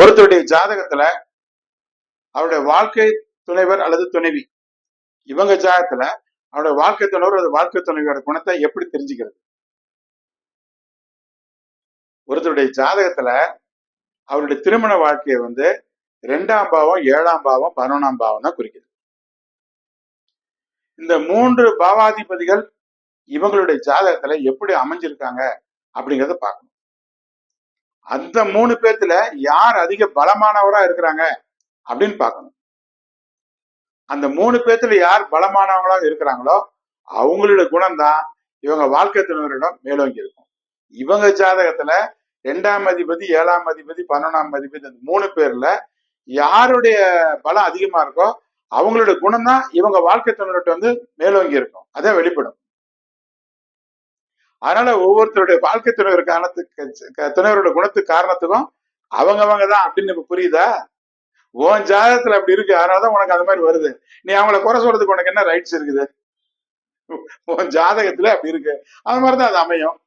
ஒருத்தருடைய ஜாதகத்துல அவருடைய வாழ்க்கை துணைவர் அல்லது துணைவி. இவங்க ஜாதகத்துல அவருடைய வாழ்க்கை துணைவர் அல்லது வாழ்க்கை துணைவியோட குணத்தை எப்படி தெரிஞ்சுக்கிறது? ஒருத்தருடைய ஜாதகத்துல அவருடைய திருமண வாழ்க்கையை வந்து ரெண்டாம் பாவம் ஏழாம் பாவம் பதினொன்றாம் பாவம் தான் குறிக்குது இந்த மூன்று பாவாதிபதிகள் இவங்களுடைய ஜாதகத்துல எப்படி அமைஞ்சிருக்காங்க அப்படிங்கறத பார்க்கணும். அந்த மூணு பேர்த்துல யார் அதிக பலமானவரா இருக்கிறாங்க அப்படின்னு பார்க்கணும். அந்த மூணு பேர்த்துல யார் பலமானவங்களா இருக்கிறாங்களோ அவங்களோட குணம்தான் இவங்க வாழ்க்கை துணைவரிடம் மேலோங்கி இருக்கும். இவங்க ஜாதகத்துல ரெண்டாம் அதிபதி ஏழாம் அதிபதி பன்னெண்டாம் அதிபதி அந்த மூணு பேர்ல யாருடைய பலம் அதிகமா இருக்கோ அவங்களோட குணம் தான் இவங்க வாழ்க்கை துணைவர்கிட்ட வந்து மேலோங்கி இருக்கும். அதான் வெளிப்படும் அதனால ஒவ்வொருத்தருடைய வாழ்க்கை துணைவர் காரணத்துக்கு துணைவரோட குணத்துக்கு காரணத்துக்கும் அவங்கவங்க தான் அப்படின்னு இப்ப புரியுதா? உன் ஜாதகத்துல அப்படி இருக்கு அதனாலதான் உனக்கு அந்த மாதிரி வருது. நீ அவங்கள குறை சொல்றதுக்கு உனக்கு என்ன ரைட்ஸ் இருக்குது? உன் ஜாதகத்துல அப்படி இருக்கு. அது மாதிரிதான் அது அமையும்.